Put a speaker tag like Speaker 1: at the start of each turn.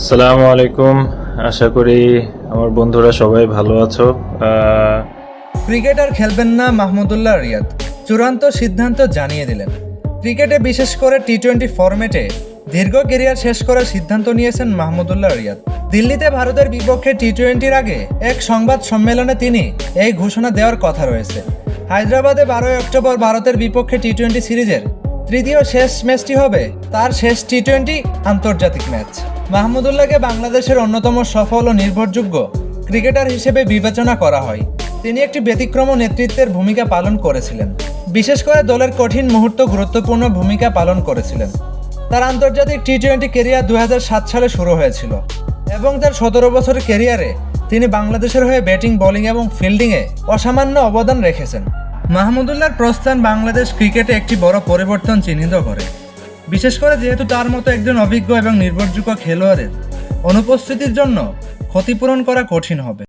Speaker 1: আসসালামু আলাইকুম। আশা করি আমার বন্ধুরা সবাই ভালো আছো।
Speaker 2: ক্রিকেটার খেলবেন না মাহমুদুল্লাহ রিয়াদ। চূড়ান্ত সিদ্ধান্ত জানিয়ে দিলেন। ক্রিকেটে বিশেষ করে টি টোয়েন্টি ফরম্যাটে দীর্ঘ কেরিয়ার শেষ করার সিদ্ধান্ত নিয়েছেন মাহমুদুল্লাহ রিয়াদ। দিল্লিতে ভারতের বিপক্ষে টি টোয়েন্টির আগে এক সংবাদ সম্মেলনে তিনি এই ঘোষণা দেওয়ার কথা রয়েছে। হায়দ্রাবাদে বারোই অক্টোবর ভারতের বিপক্ষে টি টোয়েন্টি সিরিজের তৃতীয় শেষ ম্যাচটি হবে তার শেষ টি টোয়েন্টি আন্তর্জাতিক ম্যাচ। মাহমুদুল্লাহকে বাংলাদেশের অন্যতম সফল ও নির্ভরযোগ্য ক্রিকেটার হিসেবে বিবেচনা করা হয়। তিনি একটি ব্যতিক্রম নেতৃত্বের ভূমিকা পালন করেছিলেন। বিশেষ করে দলের কঠিন মুহূর্ত গুরুত্বপূর্ণ ভূমিকা পালন করেছিলেন। তার আন্তর্জাতিক টি টোয়েন্টি কেরিয়ার দু হাজার সাত সালে শুরু হয়েছিল এবং তার সতেরো বছরের কেরিয়ারে তিনি বাংলাদেশের হয়ে ব্যাটিং, বোলিং এবং ফিল্ডিংয়ে অসামান্য অবদান রেখেছেন। মাহমুদুল্লাহর প্রস্থান বাংলাদেশ ক্রিকেটে একটি বড় পরিবর্তন চিহ্নিত করে। বিশেষ করে যেহেতু তার মতো একজন অভিজ্ঞ এবং নির্ভরযোগ্য খেলোয়াড়ের অনুপস্থিতির জন্য ক্ষতিপূরণ করা কঠিন হবে।